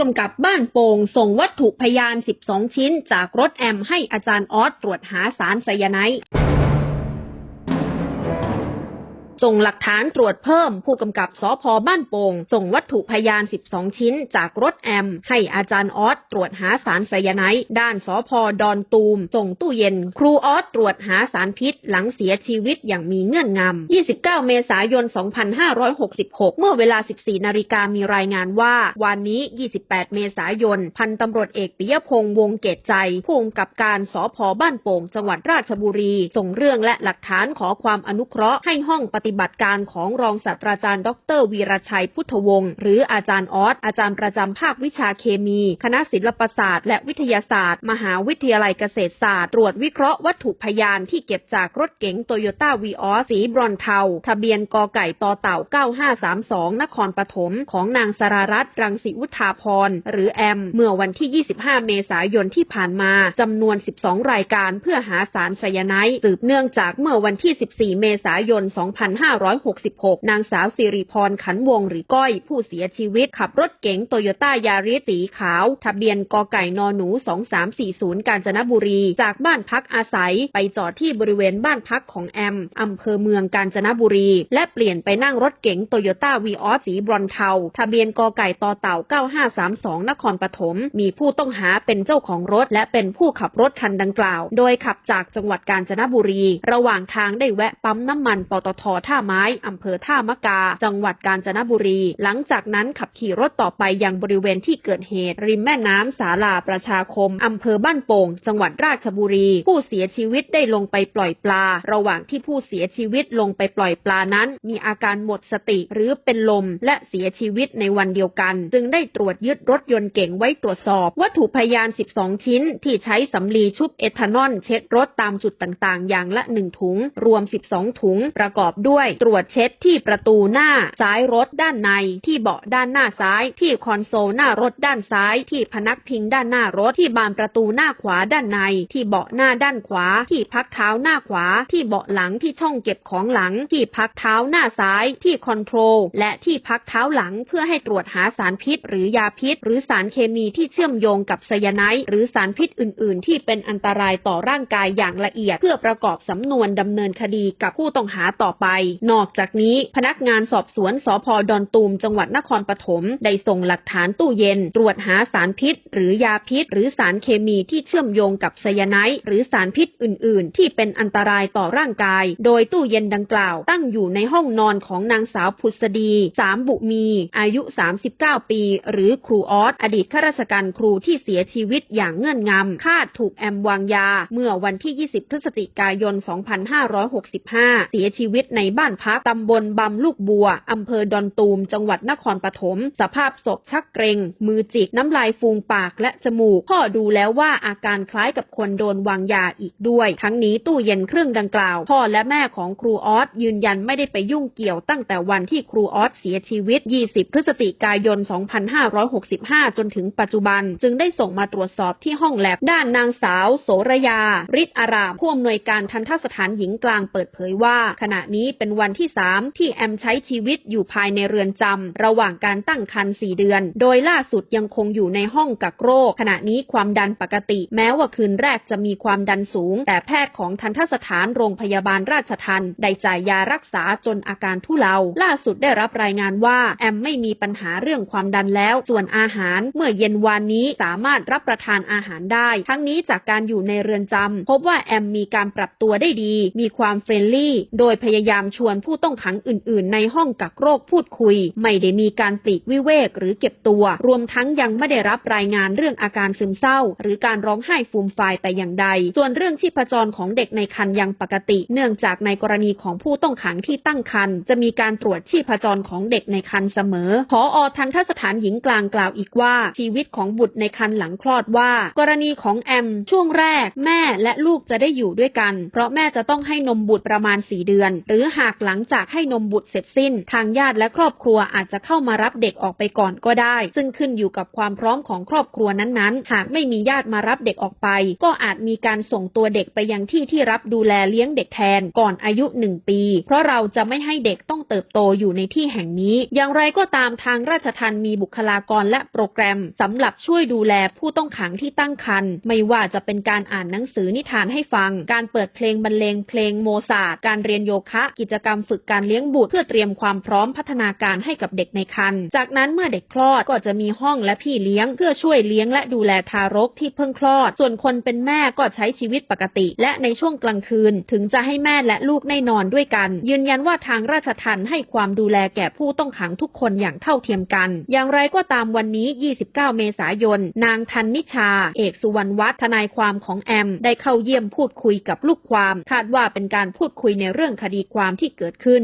กำกับบ้านโป่งส่งวัตถุพยาน 12 ชิ้น จากรถแอมให้อาจารย์ออสตรวจหาสารไซยาไนด์ ส่งหลักฐานตรวจเพิ่ม ผู้กำกับสพบ้านโป่งส่งวัตถุพยาน 12 ชิ้นจากรถแอม ให้อาจารย์ออสตรวจหาสารไซยาไนด์ด้านสพดอนตูม ส่งตู้เย็น ครูออสตรวจหาสารพิษ หลังเสียชีวิตอย่างมีเงื่อนงำ 29 เมษายน 2566 เมื่อเวลา 14 นาฬิกามีรายงานว่า วันนี้ 28 เมษายน พันตำรวจเอกปิยพงษ์วงเกตใจ ผู้กำกับการสพบ้านโป่ง จังหวัดราชบุรี ส่งเรื่องและหลักฐานขอความอนุเคราะห์ให้ห้องปฏิบัติการของรองศาสตราจารย์ ดร วีรชัยพุทธวงศ์หรืออาจารย์ออสอาจารย์ประจำภาควิชาเคมี คณะศิลปศาสตร์ และวิทยาศาสตร์ มหาวิทยาลัยเกษตรศาสตร์ ตรวจวิเคราะห์วัตถุพยานที่เก็บจากรถเก๋งโตโยต้าวีออสสีบรอนเทา ทะเบียนกอไก่ต่อเต่า 9532 นครปฐมของนางสรารัตน์รังสิวุฒาพรหรือแอม เมื่อวันที่ 25 เมษายนที่ผ่านมาจำนวน 12 รายการเพื่อหาสารไซยาไนด์สืบเนื่องจากเมื่อวันที่ 14 เมษายน2566 นางสาวสิริพรขันวงหรือก้อยผู้เสียชีวิตขับรถเก๋งโตโยต้ายาริสสีขาว ทะเบียนกไก่นหนู 2340 กาญจนบุรี จากบ้านพักอาศัยไปจอดที่บริเวณบ้านพักของแอม อำเภอเมืองกาญจนบุรี และเปลี่ยนไปนั่งรถเก๋งโตโยต้าวีออสสีบรอนเทา ทะเบียนกไก่ต่อเต่า 9532 นครปฐม มีผู้ต้องหาเป็นเจ้าของรถ และเป็นผู้ขับรถคันดังกล่าว โดยขับจากจังหวัดกาญจนบุรี ระหว่างทางได้แวะปั๊มน้ำมันปตทท่าไม้อำเภอท่ามะกา จังหวัดกาญจนบุรี หลังจากนั้นขับขี่รถต่อไปยังบริเวณที่เกิดเหตุ ริมแม่น้ำสาลาประชาคมอำเภอบ้านโป่ง จังหวัดราชบุรี ผู้เสียชีวิตได้ลงไปปล่อยปลา ระหว่างที่ผู้เสียชีวิตลงไปปล่อยปลานั้น มีอาการหมดสติหรือเป็นลมและเสียชีวิตในวันเดียวกัน จึงได้ตรวจยึดรถยนต์เก๋งไว้ตรวจสอบ วัตถุพยาน 12 ชิ้น ที่ใช้สำลีชุบเอทานอลเช็ดรถตามจุดต่างๆ อย่างละ 1 ถุง รวม 12 ถุง ประกอบด้วยตรวจเช็ดที่ประตูหน้าซ้ายรถด้านใน ที่เบาะด้านหน้าซ้าย ที่คอนโซลหน้ารถด้านซ้าย ที่พนักพิงด้านหน้ารถที่บานประตูหน้าขวาด้านใน ที่เบาะหน้าด้านขวา ที่พักเท้าหน้าขวา ที่เบาะหลังที่ช่องเก็บของหลัง ที่พักเท้าหน้าซ้าย ที่คอนโทรลและที่พักเท้าหลังเพื่อให้ตรวจหาสารพิษ หรือยาพิษ หรือสารเคมีที่เชื่อมโยงกับไซยาไนด์หรือสารพิษอื่น ๆ ที่เป็นอันตรายต่อร่างกายอย่างละเอียด เพื่อประกอบสำนวนดำเนินคดีกับผู้ต้องหาต่อไปนอกจากนี้พนักงานสอบสวนสพดอนตูมจังหวัดนครปฐมได้ส่งหลักฐานตู้เย็น ตรวจหาสารพิษ หรือยาพิษ หรือสารเคมีที่เชื่อมโยงกับไซยาไนด์หรือสารพิษอื่น ๆ ที่เป็นอันตรายต่อร่างกาย โดยตู้เย็นดังกล่าว ตั้งอยู่ในห้องนอนของนางสาวพุษดีสามบุมี อายุ 39 ปี หรือครูออสอดีตข้าราชการครูที่เสียชีวิตอย่างเงื่อนงำคาดถูกแอมวางยา เมื่อวันที่ 20 พฤศจิกายน 2565 เสียชีวิตในบ้านพักตำบลบำลูกบัว อำเภอดอนตูม จังหวัดนครปฐม สภาพศพชักเกรงมือจิก น้ำลายฟูงปากและจมูก พ่อดูแล้วว่าอาการคล้ายกับคนโดนวางยาอีกด้วย ทั้งนี้ตู้เย็นเครื่องดังกล่าว พ่อและแม่ของครูออสยืนยันไม่ได้ไปยุ่งเกี่ยวตั้งแต่วันที่ครูออสเสียชีวิต 20 พฤศจิกายน 2565 จนถึงปัจจุบัน จึงได้ส่งมาตรวจสอบที่ห้องแลบ ด้านนางสาว โสระยาฤทธิ์อารามผู้อำนวยการทันทสถานหญิงกลางเปิดเผยว่า ขณะนี้เป็น็นวันที่3ที่แอมใช้ชีวิตอยู่ภายในเรือนจำระหว่างการตั้งครรภ์4เดือน โดยล่าสุดยังคงอยู่ในห้องกักโรค ขณะนี้ความดันปกติ แม้ว่าคืนแรกจะมีความดันสูง แต่แพทย์ของทันทสถานโรงพยาบาลราชทันได้จ่ายยารักษาจนอาการทุเลา ล่าสุดได้รับรายงานว่าแอมไม่มีปัญหาเรื่องความดันแล้ว ส่วนอาหารเมื่อเย็นวานนี้สามารถรับประทานอาหารได้ ทั้งนี้จากการอยู่ในเรือนจำพบว่าแอมมีการปรับตัวได้ดี มีความเฟรนลี่ โดยพยายามชวนผู้ต้องขังอื่น ๆ ในห้องกักโรคพูดคุย ไม่ได้มีการปลีกวิเวกหรือเก็บตัว รวมทั้งยังไม่ได้รับรายงานเรื่องอาการซึมเศร้า หรือการร้องไห้ฟูมฟายแต่อย่างใด ส่วนเรื่องชีพจรของเด็กในครรภ์ยังปกติ เนื่องจากในกรณีของผู้ต้องขังที่ตั้งครรภ์จะมีการตรวจชีพจรของเด็กในครรภ์เสมอพออทันทสถานหญิงกลางกล่าวอีกว่า ชีวิตของบุตรในครรภ์หลังคลอดว่า กรณีของแอม ช่วงแรก แม่และลูกจะได้อยู่ด้วยกัน เพราะแม่จะต้องให้นมบุตรประมาณ 4 เดือน หรือหากหลังจากให้นมบุตรเสร็จสิ้น ทางญาติและครอบครัวอาจจะเข้ามารับเด็กออกไปก่อนก็ได้ ซึ่งขึ้นอยู่กับความพร้อมของครอบครัวนั้นๆ หากไม่มีญาติมารับเด็กออกไป ก็อาจมีการส่งตัวเด็กไปยังที่ที่รับดูแลเลี้ยงเด็กแทนก่อนอายุหนึ่งปี เพราะเราจะไม่ให้เด็กต้องเติบโตอยู่ในที่แห่งนี้ อย่างไรก็ตามทางราชทัณฑ์มีบุคลากรและโปรแกรมสำหรับช่วยดูแลผู้ต้องขังที่ตั้งครรภ์ไม่ว่าจะเป็นการอ่านหนังสือนิทานให้ฟัง การเปิดเพลงบรรเลงเพลงโมซาการเรียนโยคะ กิจกรรมฝึกการเลี้ยงบุตรเพื่อเตรียมความพร้อมพัฒนาการให้กับเด็กในครรภ์จากนั้นเมื่อเด็กคลอดก็จะมีห้องและพี่เลี้ยงเพื่อช่วยเลี้ยงและดูแลทารกที่เพิ่งคลอด ส่วนคนเป็นแม่ก็ใช้ชีวิตปกติ และในช่วงกลางคืน ถึงจะให้แม่และลูกได้นอนด้วยกัน ยืนยันว่าทางราชทัณฑ์ให้ความดูแลแก่ผู้ต้องขังทุกคนอย่างเท่าเทียมกัน อย่างไรก็ตามวันนี้ 29 เมษายน นางทันนิชา เอกสุวรรณวัฒน์ทนายความของแอม ได้เข้าเยี่ยมพูดคุยกับลูกความ คาดว่าเป็นการพูดคุยในเรื่องคดีความที่เกิดขึ้น